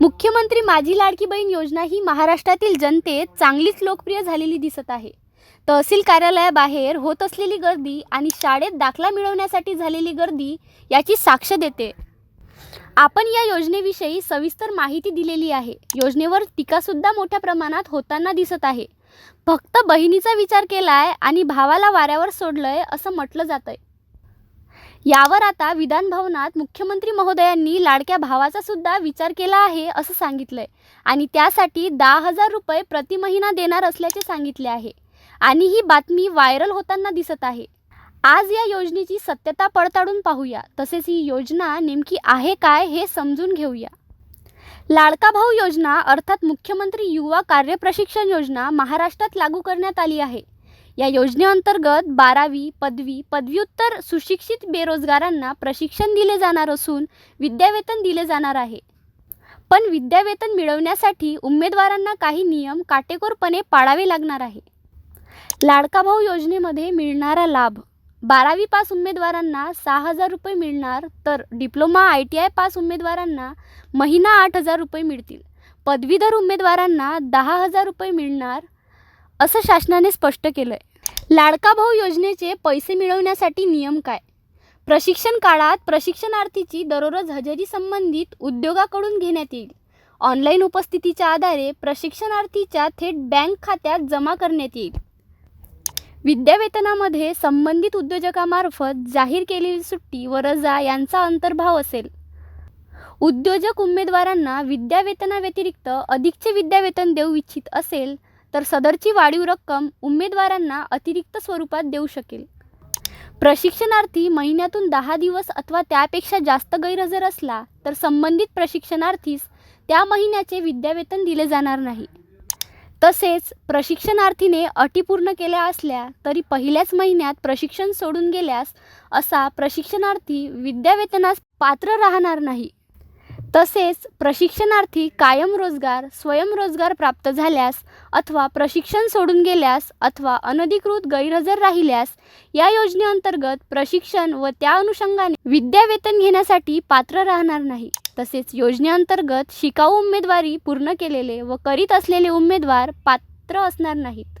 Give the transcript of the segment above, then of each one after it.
मुख्यमंत्री माझी लाडकी बहीण योजना ही महाराष्ट्रातील जनतेत चांगलीच लोकप्रिय झालेली दिसत आहे. तहसील कार्यालयाबाहेर होत असलेली गर्दी आणि शाळेत दाखला मिळवण्यासाठी झालेली गर्दी याची साक्ष देते. आपण या योजनेविषयी सविस्तर माहिती दिलेली आहे. योजनेवर टीकासुद्धा मोठ्या प्रमाणात होताना दिसत आहे. फक्त बहिणीचा विचार केलाय आणि भावाला वाऱ्यावर सोडलंय असं म्हटलं जातंय. यावर आता विधान भवनात मुख्यमंत्री महोदयांनी लाडक्या भावाचा सुद्धा विचार केला आहे असं सांगितलंय. आणि त्यासाठी दहा हजार रुपये प्रति महिना देणार असल्याचे सांगितले आहे. आणि ही बातमी व्हायरल होताना दिसत आहे. आज या योजनेची सत्यता पडताळून पाहूया. तसेच ही योजना नेमकी आहे काय हे समजून घेऊया. लाडका भाऊ योजना अर्थात मुख्यमंत्री युवा कार्य प्रशिक्षण योजना महाराष्ट्रात लागू करण्यात आली आहे. या योजनेअंतर्गत बारावी पदवी पदव्युत्तर सुशिक्षित बेरोजगारांना प्रशिक्षण दिले जाणार असून विद्यावेतन दिले जाणार आहे. पण विद्यावेतन मिळवण्यासाठी उमेदवारांना काही नियम काटेकोरपणे पाळावे लागणार आहे. लाडका भाऊ योजनेमध्ये मिळणारा लाभ बारावी पास उमेदवारांना सहा हजार रुपये मिळणार तर diploma I T I pass उमेदवारांना महिना आठ हजार रुपये मिळतील. पदवीधर उमेदवारांना दहा हजार रुपये मिळणार असं शासनाने स्पष्ट केलं आहे लाडका भाऊ योजनेचे पैसे मिळवण्यासाठी नियम काय? प्रशिक्षण काळात प्रशिक्षणार्थीची दररोज हजेरी संबंधित उद्योगाकडून घेण्यात येईल. ऑनलाईन उपस्थितीच्या आधारे प्रशिक्षणार्थीच्या थेट बँक खात्यात जमा करण्यात येईल. विद्यावेतनामध्ये संबंधित उद्योजकामार्फत जाहीर केलेली सुट्टी व रजा यांचा अंतर्भाव असेल. उद्योजक उमेदवारांना विद्यावेतनाव्यतिरिक्त अधिकचे विद्यावेतन देऊ इच्छित असेल तर सदरची वाढीव रक्कम उमेदवारांना अतिरिक्त स्वरूपात देऊ शकेल. प्रशिक्षणार्थी महिन्यातून दहा दिवस अथवा त्यापेक्षा जास्त गैरहजर असला तर संबंधित प्रशिक्षणार्थीस त्या महिन्याचे विद्यावेतन दिले जाणार नाही. तसेच प्रशिक्षणार्थीने अटी पूर्ण केल्या असल्या तरी पहिल्याच महिन्यात प्रशिक्षण सोडून गेल्यास असा प्रशिक्षणार्थी विद्यावेतनास पात्र राहणार नाही. तसेच प्रशिक्षणार्थी कायम रोजगार स्वयंरोजगार प्राप्त झाल्यास अथवा प्रशिक्षण सोडून गेल्यास अथवा अनधिकृत गैरहजर राहिल्यास या योजनेअंतर्गत प्रशिक्षण व त्या अनुषंगाने विद्यावेतन घेण्यासाठी पात्र राहणार नाही. तसेच योजनेअंतर्गत शिकाऊ उमेदवारी पूर्ण केलेले व करीत असलेले उमेदवार पात्र असणार नाहीत.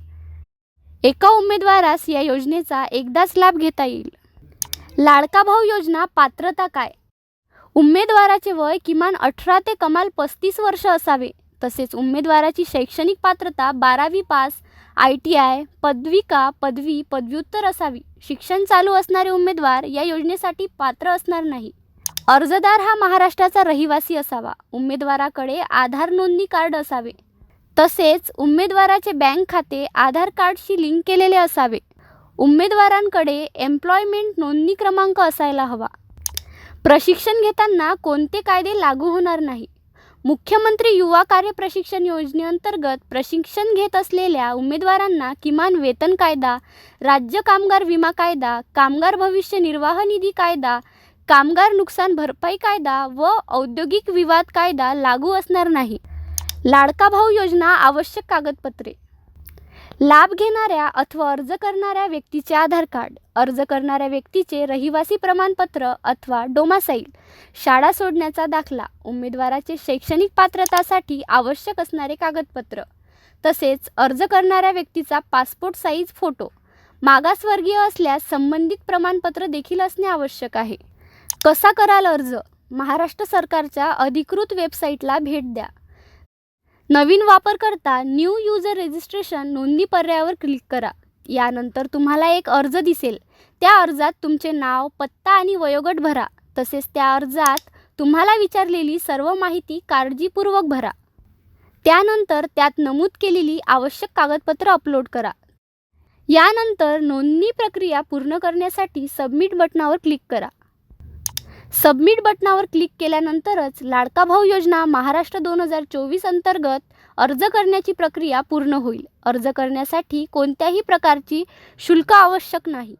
एका उमेदवारास या योजनेचा एकदाच लाभ घेता येईल. लाडका भाऊ योजना पात्रता काय? उमेदवाराचे वय किमान अठरा ते कमाल पस्तीस वर्ष असावे. तसेच उमेदवाराची शैक्षणिक पात्रता बारावी पास आय टी आय पदविका पदवी पदव्युत्तर असावी. शिक्षण चालू असणारे उमेदवार या योजनेसाठी पात्र असणार नाही. अर्जदार हा महाराष्ट्राचा रहिवासी असावा. उमेदवाराकडे आधार नोंदणी कार्ड असावे. तसेच उमेदवाराचे बँक खाते आधार कार्डशी लिंक केलेले असावे. उमेदवारांकडे एम्प्लॉयमेंट नोंदणी क्रमांक असायला हवा. प्रशिक्षण घेताना कोणते कायदे लागू होणार नाही. मुख्यमंत्री युवा कार्य प्रशिक्षण योजनेअंतर्गत प्रशिक्षण घेत असलेल्या उमेदवारांना किमान वेतन कायदा राज्य कामगार विमा कायदा कामगार भविष्य निर्वाह निधी कायदा कामगार नुकसान भरपाई कायदा व औद्योगिक विवाद कायदा लागू असणार नाही. लाडका भाऊ योजना आवश्यक कागदपत्रे लाभ घेणाऱ्या अथवा अर्ज करणाऱ्या व्यक्तीचे आधार कार्ड अर्ज करणाऱ्या व्यक्तीचे रहिवासी प्रमाणपत्र अथवा डोमासाईल शाळा सोडण्याचा दाखला उमेदवाराचे शैक्षणिक पात्रतासाठी आवश्यक असणारे कागदपत्र तसेच अर्ज करणाऱ्या व्यक्तीचा पासपोर्ट साईज फोटो मागासवर्गीय असल्यास संबंधित प्रमाणपत्र देखील असणे आवश्यक आहे. कसा कराल अर्ज? महाराष्ट्र सरकारच्या अधिकृत वेबसाईटला भेट द्या. नवीन वापरकर्ता न्यू युजर रजिस्ट्रेशन नोंदणी पर्यायावर क्लिक करा. यानंतर तुम्हाला एक अर्ज दिसेल. त्या अर्जात तुमचे नाव पत्ता आणि वयोगट भरा. तसेच त्या अर्जात तुम्हाला विचारलेली सर्व माहिती काळजीपूर्वक भरा. त्यानंतर त्यात नमूद केलेली आवश्यक कागदपत्र अपलोड करा. यानंतर नोंदणी प्रक्रिया पूर्ण करण्यासाठी सबमिट बटनावर क्लिक करा. सबमिट बटनावर क्लिक केल्यानंतरच लाडका भाऊ योजना महाराष्ट्र दोन हजार चोवीस अंतर्गत अर्ज करण्याची प्रक्रिया पूर्ण होईल. अर्ज करण्यासाठी कोणत्याही प्रकारची शुल्क आवश्यक नाही.